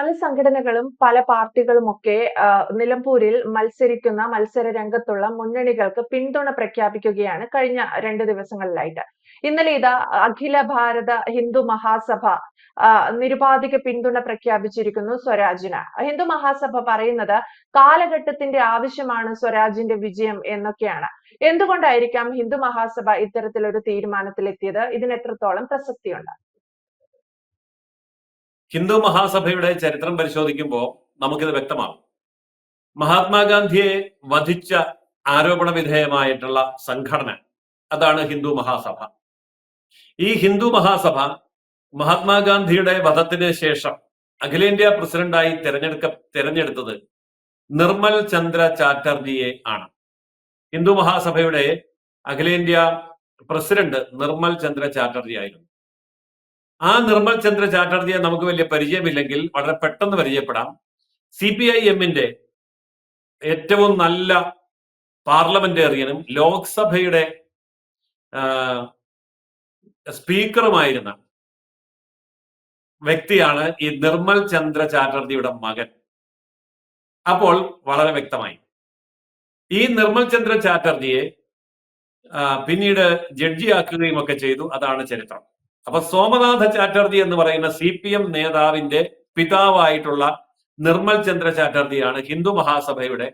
പല സംഘടനകളും പല പാർട്ടികളും ഒക്കെ നിലമ്പൂരിൽ മത്സരിക്കുന്ന മത്സര രംഗത്തുള്ള മുന്നണികൾക്ക് പിന്തുണ പ്രഖ്യാപിക്കുകയാണ് കഴിഞ്ഞ രണ്ട് ദിവസങ്ങളിലായിട്ട്. ഇന്നലെ ഇതാ അഖില ഭാരത ഹിന്ദു മഹാസഭ നിരുപാധിക പിന്തുണ പ്രഖ്യാപിച്ചിരിക്കുന്നു സ്വരാജിന്. ഹിന്ദു മഹാസഭ പറയുന്നത് കാലഘട്ടത്തിന്റെ ആവശ്യമാണ് സ്വരാജിന്റെ വിജയം എന്നൊക്കെയാണ്. എന്തുകൊണ്ടായിരിക്കാം ഹിന്ദു മഹാസഭ ഇത്തരത്തിലൊരു തീരുമാനത്തിലെത്തിയത്? ഇതിന് എത്രത്തോളം പ്രസക്തിയുണ്ട്? ഹിന്ദു മഹാസഭയുടെ ചരിത്രം പരിശോധിക്കുമ്പോൾ നമുക്കിത് വ്യക്തമാകും. മഹാത്മാഗാന്ധിയെ വധിച്ച ആരോപണ വിധേയമായിട്ടുള്ള സംഘടന അതാണ് ഹിന്ദു മഹാസഭ. ഈ ഹിന്ദു മഹാസഭ മഹാത്മാഗാന്ധിയുടെ വധത്തിന് ശേഷം അഖിലേന്ത്യാ പ്രസിഡന്റായി തിരഞ്ഞെടുക്ക തിരഞ്ഞെടുത്തത് നിർമ്മൽ ചന്ദ്ര ചാറ്റർജിയെ ആണ്. ഹിന്ദു മഹാസഭയുടെ അഖിലേന്ത്യാ പ്രസിഡന്റ് നിർമ്മൽ ചന്ദ്ര ചാറ്റർജി ആയിരുന്നു. ആ നിർമ്മൽ ചന്ദ്ര ചാറ്റർജിയെ നമുക്ക് വലിയ പരിചയമില്ലെങ്കിൽ വളരെ പെട്ടെന്ന് പരിചയപ്പെടാം. സി പി ഐ എമ്മിന്റെ ഏറ്റവും നല്ല പാർലമെന്റേറിയനും ലോക്സഭയുടെ സ്പീക്കറുമായിരുന്ന വ്യക്തിയാണ് ഈ നിർമ്മൽ ചന്ദ്ര ചാറ്റർജിയുടെ മകൻ. അപ്പോൾ വളരെ വ്യക്തമായി ഈ നിർമ്മൽ ചന്ദ്ര ചാറ്റർജിയെ പിന്നീട് ജഡ്ജിയാക്കുകയും ഒക്കെ ചെയ്തു. അതാണ് ചരിത്രം. അപ്പൊ സോമനാഥ ചാറ്റർജി എന്ന് പറയുന്ന സി പി എം നേതാവിന്റെ പിതാവായിട്ടുള്ള നിർമ്മൽ ചന്ദ്ര ചാറ്റർജിയാണ് ഹിന്ദു മഹാസഭയുടെ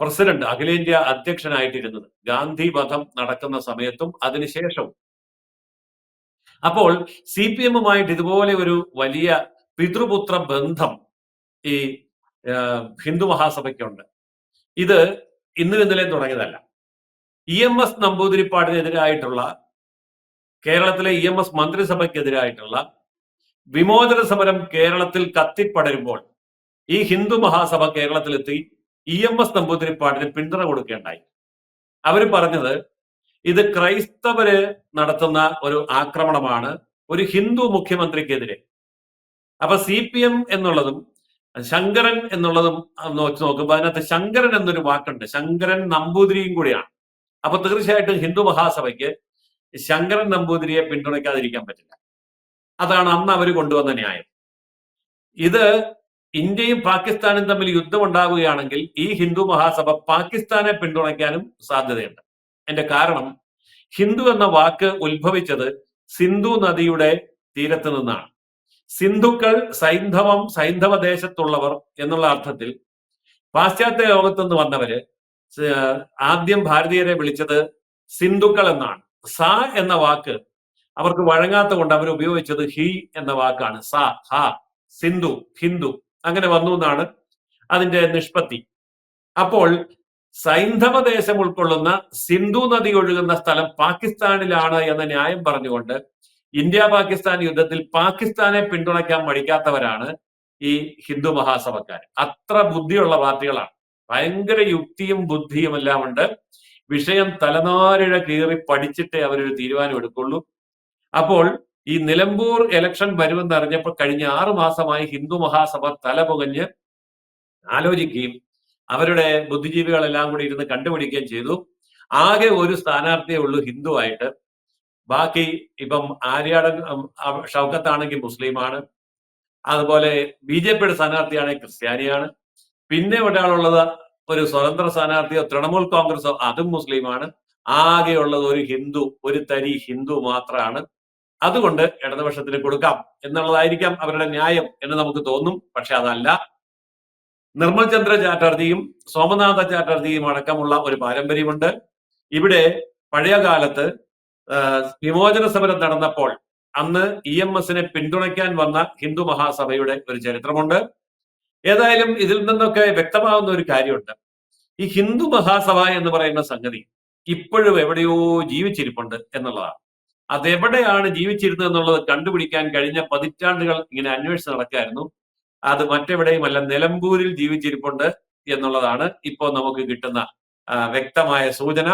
പ്രസിഡന്റ് അഖിലേന്ത്യാ അധ്യക്ഷനായിട്ടിരുന്നത്. ഗാന്ധി വധം നടക്കുന്ന സമയത്തും അതിനുശേഷവും അപ്പോൾ സി പി എമ്മുമായിട്ട് ഇതുപോലെ ഒരു വലിയ പിതൃപുത്ര ബന്ധം ഈ ഹിന്ദു മഹാസഭയ്ക്കുണ്ട്. ഇത് ഇന്നും ഇന്നലെ തുടങ്ങിയതല്ല. ഇ എം എസ് നമ്പൂതിരിപ്പാടിനെതിരായിട്ടുള്ള കേരളത്തിലെ ഇ എം എസ് മന്ത്രിസഭയ്ക്കെതിരായിട്ടുള്ള വിമോചന സമരം കേരളത്തിൽ കത്തിപ്പടരുമ്പോൾ ഈ ഹിന്ദു മഹാസഭ കേരളത്തിലെത്തി ഇ എം എസ് നമ്പൂതിരിപ്പാടിന് പിന്തുണ കൊടുക്കേണ്ടായി. അവർ പറഞ്ഞത് ഇത് ക്രൈസ്തവര് നടത്തുന്ന ഒരു ആക്രമണമാണ് ഒരു ഹിന്ദു മുഖ്യമന്ത്രിക്കെതിരെ. അപ്പൊ സി പി എം എന്നുള്ളതും ശങ്കരൻ എന്നുള്ളതും വെച്ച് നോക്കുമ്പോൾ അതിനകത്ത് ശങ്കരൻ എന്നൊരു വാക്കുണ്ട്. ശങ്കരൻ നമ്പൂതിരിയും കൂടിയാണ്. അപ്പൊ തീർച്ചയായിട്ടും ഹിന്ദു മഹാസഭയ്ക്ക് ശങ്കരൻ നമ്പൂതിരിയെ പിന്തുണയ്ക്കാതിരിക്കാൻ പറ്റില്ല. അതാണ് അന്ന് അവർ കൊണ്ടുവന്ന ന്യായം. ഇത് ഇന്ത്യയും പാകിസ്ഥാനും തമ്മിൽ യുദ്ധം ഉണ്ടാവുകയാണെങ്കിൽ ഈ ഹിന്ദു മഹാസഭ പാകിസ്ഥാനെ പിന്തുണയ്ക്കാനും സാധ്യതയുണ്ട്. എന്റെ കാരണം ഹിന്ദു എന്ന വാക്ക് ഉത്ഭവിച്ചത് സിന്ധു നദിയുടെ തീരത്ത് നിന്നാണ്. സിന്ധുക്കൾ സൈന്ധവം സൈന്ധവ ദേശത്തുള്ളവർ എന്നുള്ള അർത്ഥത്തിൽ പാശ്ചാത്യ ലോകത്തുനിന്ന് വന്നവര് ആദ്യം ഭാരതീയരെ വിളിച്ചത് സിന്ധുക്കൾ എന്നാണ്. സ എന്ന വാക്ക് അവർക്ക് വഴങ്ങാത്ത കൊണ്ട് അവർ ഉപയോഗിച്ചത് ഹി എന്ന വാക്കാണ്. സ ഹ സിന്ധു ഹിന്ദു അങ്ങനെ വന്നു എന്നാണ് അതിന്റെ നിഷ്പത്തി. അപ്പോൾ സൈന്ധവ ദേശം ഉൾക്കൊള്ളുന്ന സിന്ധു നദി ഒഴുകുന്ന സ്ഥലം പാകിസ്ഥാനിലാണ് എന്ന ന്യായം പറഞ്ഞുകൊണ്ട് ഇന്ത്യ പാകിസ്ഥാൻ യുദ്ധത്തിൽ പാകിസ്ഥാനെ പിന്തുണയ്ക്കാൻ മടിക്കാത്തവരാണ് ഈ ഹിന്ദു മഹാസഭക്കാർ അത്ര ബുദ്ധിയുള്ള പാർട്ടികളാണ്. ഭയങ്കര യുക്തിയും ബുദ്ധിയും എല്ലാം ഉണ്ട് വിഷയം തലനാരിഴ കീറി പഠിച്ചിട്ടേ അവരൊരു തീരുമാനം എടുക്കുള്ളൂ. അപ്പോൾ ഈ നിലമ്പൂർ ഇലക്ഷൻ വരുമെന്ന് അറിഞ്ഞപ്പോൾ കഴിഞ്ഞ ആറു മാസമായി ഹിന്ദു മഹാസഭ തലപുകഞ്ഞ് ആലോചിക്കുകയും അവരുടെ ബുദ്ധിജീവികളെല്ലാം കൂടി ഇരുന്ന് കണ്ടുപിടിക്കുകയും ചെയ്തു. ആകെ ഒരു സ്ഥാനാർത്ഥിയേ ഉള്ളൂ ഹിന്ദു ആയിട്ട്. ബാക്കി ഇപ്പം ആര്യാടൻ ഷൗക്കത്താണെങ്കിൽ മുസ്ലിമാണ്. അതുപോലെ ബി ജെ പിയുടെ സ്ഥാനാർത്ഥിയാണെങ്കിൽ ക്രിസ്ത്യാനിയാണ്. പിന്നെ ഒരാളുള്ളത് ഒരു സ്വതന്ത്ര സ്ഥാനാർത്ഥിയോ തൃണമൂൽ കോൺഗ്രസോ അതും മുസ്ലിമാണ്. ആകെയുള്ളത് ഒരു ഹിന്ദു ഒരു തരി ഹിന്ദു മാത്രമാണ് അതുകൊണ്ട് ഇടതുപക്ഷത്തിന് കൊടുക്കാം എന്നുള്ളതായിരിക്കാം അവരുടെ ന്യായം എന്ന് നമുക്ക് തോന്നും. പക്ഷെ അതല്ല. നിർമ്മൽ ചന്ദ്ര ചാറ്റർജിയും സോമനാഥ ചാറ്റർജിയും അടക്കമുള്ള ഒരു പാരമ്പര്യമുണ്ട്. ഇവിടെ പഴയ കാലത്ത് വിമോചന സമരം നടന്നപ്പോൾ അന്ന് ഇ എം എസിനെ പിന്തുണയ്ക്കാൻ വന്ന ഹിന്ദു മഹാസഭയുടെ ഒരു ചരിത്രമുണ്ട്. ഏതായാലും ഇതിൽ നിന്നൊക്കെ വ്യക്തമാവുന്ന ഒരു കാര്യമുണ്ട്. ഈ ഹിന്ദു മഹാസഭ എന്ന് പറയുന്ന സംഗതി ഇപ്പോഴും എവിടെയോ ജീവിച്ചിരിപ്പുണ്ട് എന്നുള്ളതാണ്. അതെവിടെയാണ് ജീവിച്ചിരുന്നത് എന്നുള്ളത് കണ്ടുപിടിക്കാൻ കഴിഞ്ഞ പതിറ്റാണ്ടുകൾ ഇങ്ങനെ അന്വേഷിച്ച് നടക്കായിരുന്നു അത് മറ്റെവിടെയുമല്ല നിലമ്പൂരിൽ ജീവിച്ചിരിപ്പുണ്ട് എന്നുള്ളതാണ് ഇപ്പോൾ നമുക്ക് കിട്ടുന്ന വ്യക്തമായ സൂചന.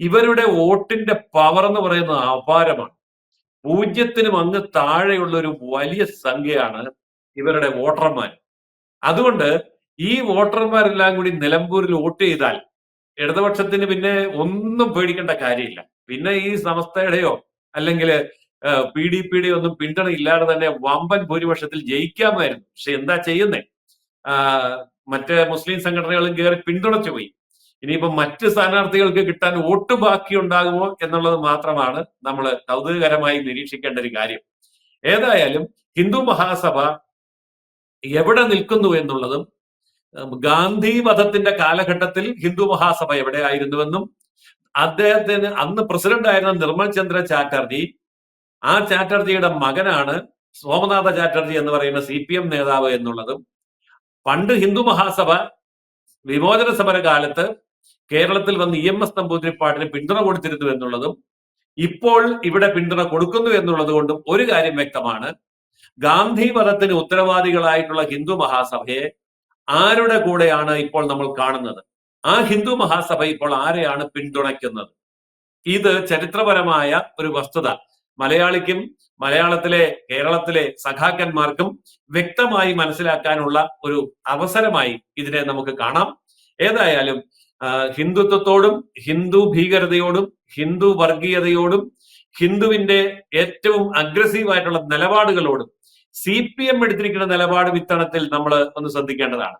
ഇവരുടെ വോട്ടിന്റെ പവർ എന്ന് പറയുന്നത് അപാരമാണ്. പൂജ്യത്തിനും അങ്ങ് താഴെയുള്ള ഒരു വലിയ സംഖ്യയാണ് ഇവരുടെ വോട്ടർമാർ അതുകൊണ്ട് ഈ വോട്ടർമാരെല്ലാം കൂടി നിലമ്പൂരിൽ വോട്ട് ചെയ്താൽ ഇടതുപക്ഷത്തിന് പിന്നെ ഒന്നും പേടിക്കേണ്ട കാര്യമില്ല. പിന്നെ ഈ സമസ്തയുടെയോ അല്ലെങ്കിൽ പി ഡി പി ഡി ഒന്നും പിന്തുണ ഇല്ലാതെ തന്നെ വമ്പൻ ഭൂരിപക്ഷത്തിൽ ജയിക്കാമായിരുന്നു. പക്ഷെ എന്താ ചെയ്യുന്നേ? മറ്റേ മുസ്ലിം സംഘടനകളും കയറി പിന്തുണച്ചു പോയി. ഇനിയിപ്പോ മറ്റ് സ്ഥാനാർത്ഥികൾക്ക് കിട്ടാൻ വോട്ട് ബാക്കി ഉണ്ടാകുമോ എന്നുള്ളത് മാത്രമാണ് നമ്മൾ കൗതുകകരമായി നിരീക്ഷിക്കേണ്ട ഒരു കാര്യം. ഏതായാലും ഹിന്ദു മഹാസഭ എവിടെ നിൽക്കുന്നു എന്നുള്ളതും ഗാന്ധി വധത്തിന്റെ കാലഘട്ടത്തിൽ ഹിന്ദു മഹാസഭ എവിടെയായിരുന്നുവെന്നും അദ്ദേഹത്തിന് അന്ന് പ്രസിഡന്റ് ആയിരുന്ന നിർമ്മൽ ചന്ദ്ര ചാറ്റർജി ആ ചാറ്റർജിയുടെ മകനാണ് സോമനാഥ ചാറ്റർജി എന്ന് പറയുന്ന സി പി എം നേതാവ് എന്നുള്ളതും പണ്ട് ഹിന്ദു മഹാസഭ വിമോചന സമര കാലത്ത് കേരളത്തിൽ വന്ന് ഇ എം എസ് നമ്പൂതിരിപ്പാടിന് പിന്തുണ കൊടുത്തിരുന്നു എന്നുള്ളതും ഇപ്പോൾ ഇവിടെ പിന്തുണ കൊടുക്കുന്നു എന്നുള്ളത് കൊണ്ടും ഒരു കാര്യം വ്യക്തമാണ്. ഗാന്ധി വധത്തിന് ഉത്തരവാദികളായിട്ടുള്ള ഹിന്ദു മഹാസഭയെ ആരുടെ കൂടെയാണ് ഇപ്പോൾ നമ്മൾ കാണുന്നത്? ആ ഹിന്ദു മഹാസഭ ഇപ്പോൾ ആരെയാണ് പിന്തുണയ്ക്കുന്നത്? ഇത് ചരിത്രപരമായ ഒരു വസ്തുത. മലയാളിക്കും മലയാളത്തിലെ കേരളത്തിലെ സഖാക്കന്മാർക്കും വ്യക്തമായി മനസ്സിലാക്കാനുള്ള ഒരു അവസരമായി ഇതിനെ നമുക്ക് കാണാം. ഏതായാലും ഹിന്ദുത്വത്തോടും ഹിന്ദു ഭീകരതയോടും ഹിന്ദു വർഗീയതയോടും ഹിന്ദുവിന്റെ ഏറ്റവും അഗ്രസീവായിട്ടുള്ള നിലപാടുകളോടും സി പി എം എടുത്തിരിക്കുന്ന നിലപാട് വിത്തണത്തിൽ നമ്മൾ ഒന്ന് ശ്രദ്ധിക്കേണ്ടതാണ്.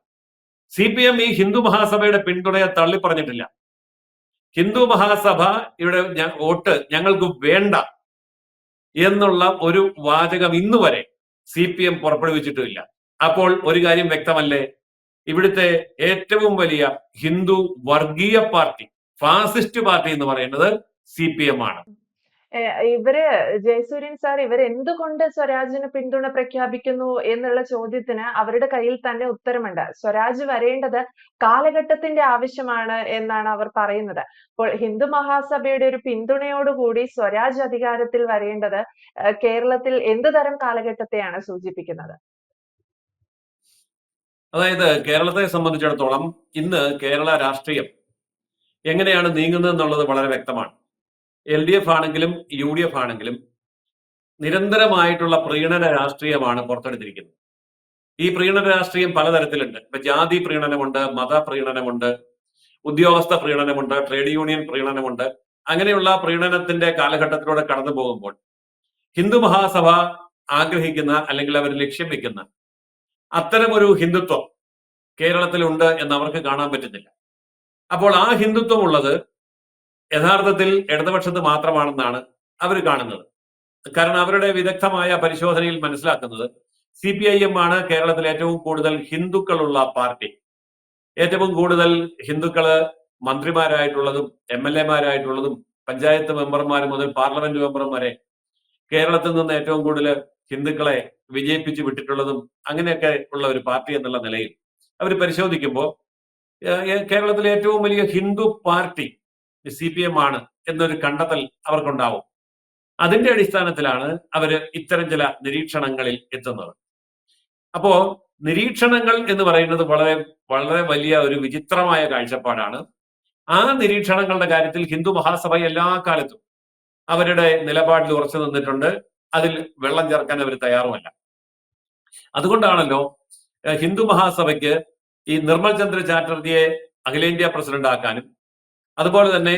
സി പി എം ഈ ഹിന്ദു മഹാസഭയുടെ പിന്തുണയെ തള്ളി പറഞ്ഞിട്ടില്ല ഹിന്ദു മഹാസഭ ഇവിടെ വോട്ട് ഞങ്ങൾക്ക് വേണ്ട എന്നുള്ള ഒരു വാചകം ഇന്നു വരെ സി പി എം പുറപ്പെടുവിച്ചിട്ടുമില്ല. അപ്പോൾ ഒരു കാര്യം വ്യക്തമല്ലേ? ഇവിടുത്തെ ഏറ്റവും വലിയ ഹിന്ദു വർഗീയ പാർട്ടി ഫാസിസ്റ്റ് പാർട്ടി എന്ന് പറയുന്നത് സി പി എം ആണ്. ഇവർ ജയസൂര്യൻ സാർ ഇവർ എന്തുകൊണ്ട് സ്വരാജിന് പിന്തുണ പ്രഖ്യാപിക്കുന്നു എന്നുള്ള ചോദ്യത്തിന് അവരുടെ കയ്യിൽ തന്നെ ഉത്തരമുണ്ട്. സ്വരാജ് വരേണ്ടത് കാലഘട്ടത്തിന്റെ ആവശ്യമാണ് എന്നാണ് അവർ പറയുന്നത്. അപ്പോൾ ഹിന്ദു മഹാസഭയുടെ ഒരു പിന്തുണയോടുകൂടി സ്വരാജ് അധികാരത്തിൽ വരേണ്ടത് കേരളത്തിൽ എന്ത് തരം കാലഘട്ടത്തെയാണ് സൂചിപ്പിക്കുന്നത്? അതായത് കേരളത്തെ സംബന്ധിച്ചിടത്തോളം ഇന്ന് കേരള രാഷ്ട്രീയം എങ്ങനെയാണ് നീങ്ങുന്നത് എന്നുള്ളത് വളരെ വ്യക്തമാണ്. എൽ ഡി എഫ് ആണെങ്കിലും യു ഡി എഫ് ആണെങ്കിലും നിരന്തരമായിട്ടുള്ള പ്രീണന രാഷ്ട്രീയമാണ് പുറത്തെടുത്തിരിക്കുന്നത്. ഈ പ്രീണന രാഷ്ട്രീയം പലതരത്തിലുണ്ട്. ഇപ്പൊ ജാതി പ്രീണനമുണ്ട് മത പ്രീണനമുണ്ട് ഉദ്യോഗസ്ഥ പ്രീണനമുണ്ട് ട്രേഡ് യൂണിയൻ പ്രീണനമുണ്ട്. അങ്ങനെയുള്ള പ്രീണനത്തിന്റെ കാലഘട്ടത്തിലൂടെ കടന്നു പോകുമ്പോൾ ഹിന്ദു മഹാസഭ ആഗ്രഹിക്കുന്ന അല്ലെങ്കിൽ അവർ ലക്ഷ്യം വെക്കുന്ന അത്തരമൊരു ഹിന്ദുത്വം കേരളത്തിലുണ്ട് എന്ന് അവർക്ക് കാണാൻ പറ്റുന്നില്ല. അപ്പോൾ ആ ഹിന്ദുത്വം ഉള്ളത് യഥാർത്ഥത്തിൽ ഇടതുപക്ഷത്ത് മാത്രമാണെന്നാണ് അവർ കാണുന്നത്. കാരണം അവരുടെ വിദഗ്ധമായ പരിശോധനയിൽ മനസ്സിലാക്കുന്നത് സി പി ഐ എം ആണ് കേരളത്തിൽ ഏറ്റവും കൂടുതൽ ഹിന്ദുക്കളുള്ള പാർട്ടി. ഏറ്റവും കൂടുതൽ ഹിന്ദുക്കൾ മന്ത്രിമാരായിട്ടുള്ളതും എം എൽ എമാരായിട്ടുള്ളതും പഞ്ചായത്ത് മെമ്പർമാർ മുതൽ പാർലമെന്റ് മെമ്പറും വരെ കേരളത്തിൽ നിന്ന് ഏറ്റവും കൂടുതൽ ഹിന്ദുക്കളെ വിജയിപ്പിച്ചു വിട്ടിട്ടുള്ളതും അങ്ങനെയൊക്കെ ഉള്ള ഒരു പാർട്ടി എന്നുള്ള നിലയിൽ അവർ പരിശോധിക്കുമ്പോൾ കേരളത്തിലെ ഏറ്റവും വലിയ Hindu party C P M ആണ് എന്നൊരു കണ്ടെത്തൽ അവർക്കുണ്ടാവും. അതിന്റെ അടിസ്ഥാനത്തിലാണ് അവർ ഇത്തരം ചില നിരീക്ഷണങ്ങളിൽ എത്തുന്നത്. അപ്പോ നിരീക്ഷണങ്ങൾ എന്ന് പറയുന്നത് വളരെ വളരെ വലിയ ഒരു വിചിത്രമായ കാഴ്ചപ്പാടാണ്. ആ നിരീക്ഷണങ്ങളുടെ കാര്യത്തിൽ ഹിന്ദു മഹാസഭ എല്ലാ കാലത്തും അവരുടെ നിലപാടിൽ ഉറച്ചു നിന്നിട്ടുണ്ട്. അതിൽ വെള്ളം ചേർക്കാൻ അവർ തയ്യാറുമല്ല. അതുകൊണ്ടാണല്ലോ ഹിന്ദു മഹാസഭയ്ക്ക് ഈ നിർമ്മൽ ചന്ദ്ര ചാറ്റർജിയെ അഖിലേന്ത്യാ പ്രസിഡന്റ് ആക്കാനും അതുപോലെ തന്നെ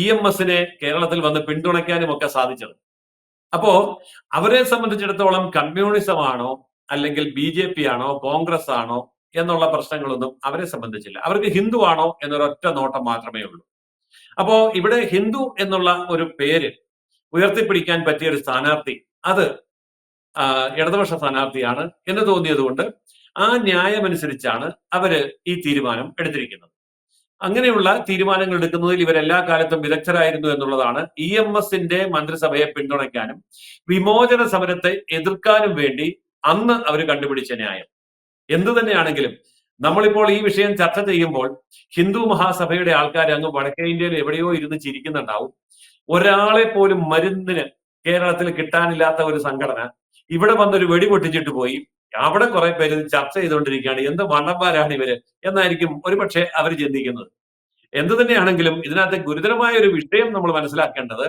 ഇ എം എസിനെ കേരളത്തിൽ വന്ന് പിന്തുണയ്ക്കാനും ഒക്കെ സാധിച്ചത്. അപ്പോ അവരെ സംബന്ധിച്ചിടത്തോളം കമ്മ്യൂണിസമാണോ അല്ലെങ്കിൽ ബി ജെ പി ആണോ കോൺഗ്രസ് ആണോ എന്നുള്ള പ്രശ്നങ്ങളൊന്നും അവരെ സംബന്ധിച്ചില്ല. അവർക്ക് ഹിന്ദു ആണോ എന്നൊരൊറ്റ നോട്ടം മാത്രമേ ഉള്ളൂ. അപ്പോ ഇവിടെ ഹിന്ദു എന്നുള്ള ഒരു പേര് ഉയർത്തിപ്പിടിക്കാൻ പറ്റിയ ഒരു സ്ഥാനാർത്ഥി അത് ഇടതുപക്ഷ സ്ഥാനാർത്ഥിയാണ് എന്ന് തോന്നിയതുകൊണ്ട് ആ ന്യായമനുസരിച്ചാണ് അവർ ഈ തീരുമാനം എടുത്തിരിക്കുന്നത്. അങ്ങനെയുള്ള തീരുമാനങ്ങൾ എടുക്കുന്നതിൽ ഇവരെല്ലാ കാലത്തും വിദഗ്ധരായിരുന്നു എന്നുള്ളതാണ് ഇ എം എസിന്റെ മന്ത്രിസഭയെ പിന്തുണയ്ക്കാനും വിമോചന സമരത്തെ എതിർക്കാനും വേണ്ടി അന്ന് അവർ കണ്ടുപിടിച്ച ന്യായം. എന്തു തന്നെയാണെങ്കിലും നമ്മളിപ്പോൾ ഈ വിഷയം ചർച്ച ചെയ്യുമ്പോൾ ഹിന്ദു മഹാസഭയുടെ ആൾക്കാർ അങ്ങ് വടക്കേ ഇന്ത്യയിൽ എവിടെയോ ഇരുന്ന് ചിരിക്കുന്നുണ്ടാവും. ഒരാളെ പോലും മരുന്നിന് കേരളത്തിൽ കിട്ടാനില്ലാത്ത ഒരു സംഘടന ഇവിടെ വന്നൊരു വെടി പൊട്ടിച്ചിട്ട് പോയി. അവിടെ കുറെ പേര് ചർച്ച ചെയ്തുകൊണ്ടിരിക്കുകയാണ്. എന്ത് മണ്ണന്മാരാണ് ഇവർ? എന്നായിരിക്കും ഒരുപക്ഷെ അവർ ചിന്തിക്കുന്നത്. എന്തു തന്നെയാണെങ്കിലും ഇതിനകത്ത് ഗുരുതരമായ ഒരു വിഷയം നമ്മൾ മനസ്സിലാക്കേണ്ടത്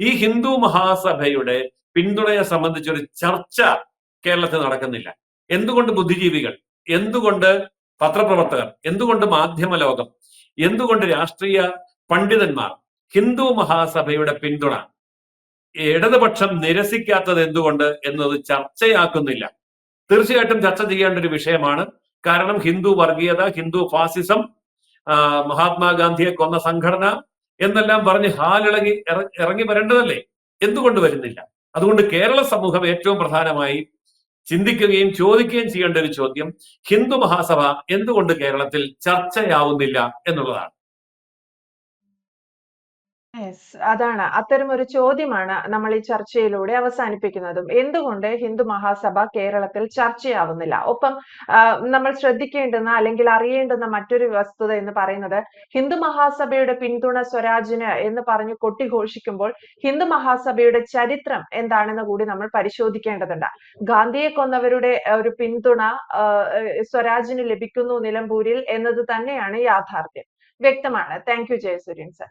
ഈ ഹിന്ദു മഹാസഭയുടെ പിന്തുണയെ സംബന്ധിച്ചൊരു ചർച്ച കേരളത്തിൽ നടക്കുന്നില്ല. എന്തുകൊണ്ട് ബുദ്ധിജീവികൾ? എന്തുകൊണ്ട് പത്രപ്രവർത്തകർ? എന്തുകൊണ്ട് മാധ്യമ ലോകം എന്തുകൊണ്ട് രാഷ്ട്രീയ പണ്ഡിതന്മാർ? ഹിന്ദു മഹാസഭയുടെ പിന്തുണ ഇടതുപക്ഷം നിരസിക്കാത്തത് എന്തുകൊണ്ട് എന്നത് ചർച്ചയാക്കുന്നില്ല. തീർച്ചയായിട്ടും ചർച്ച ചെയ്യേണ്ട ഒരു വിഷയമാണ്. കാരണം ഹിന്ദു വർഗീയത ഹിന്ദു ഫാസിസം മഹാത്മാഗാന്ധിയെ കൊന്ന സംഘടന എന്നെല്ലാം പറഞ്ഞ് ഹാലിളകി ഇറ- ഇറങ്ങി വരേണ്ടതല്ലേ? എന്തുകൊണ്ട് വരുന്നില്ല? അതുകൊണ്ട് കേരള സമൂഹം ഏറ്റവും പ്രധാനമായി ചിന്തിക്കുകയും ചോദിക്കുകയും ചെയ്യേണ്ട ഒരു ചോദ്യം ഹിന്ദു മഹാസഭ എന്തുകൊണ്ട് കേരളത്തിൽ ചർച്ചയാവുന്നില്ല എന്നുള്ളതാണ്. അതാണ്. അത്തരം ഒരു ചോദ്യമാണ് നമ്മൾ ഈ ചർച്ചയിലൂടെ അവസാനിപ്പിക്കുന്നതും. എന്തുകൊണ്ട് ഹിന്ദു മഹാസഭ കേരളത്തിൽ ചർച്ചയാവുന്നില്ല? ഒപ്പം നമ്മൾ ശ്രദ്ധിക്കേണ്ടുന്ന അല്ലെങ്കിൽ അറിയേണ്ടുന്ന മറ്റൊരു വസ്തുത എന്ന് പറയുന്നത് ഹിന്ദു മഹാസഭയുടെ പിന്തുണ സ്വരാജിന് എന്ന് പറഞ്ഞ് കൊട്ടിഘോഷിക്കുമ്പോൾ ഹിന്ദു മഹാസഭയുടെ ചരിത്രം എന്താണെന്ന് കൂടി നമ്മൾ പരിശോധിക്കേണ്ടതുണ്ട്. ഗാന്ധിയെ കൊന്നവരുടെ ഒരു പിന്തുണ സ്വരാജിന് ലഭിക്കുന്നു നിലമ്പൂരിൽ എന്നത് തന്നെയാണ് യാഥാർത്ഥ്യം. വ്യക്തമാണ്. Thank you Jayasuryan sir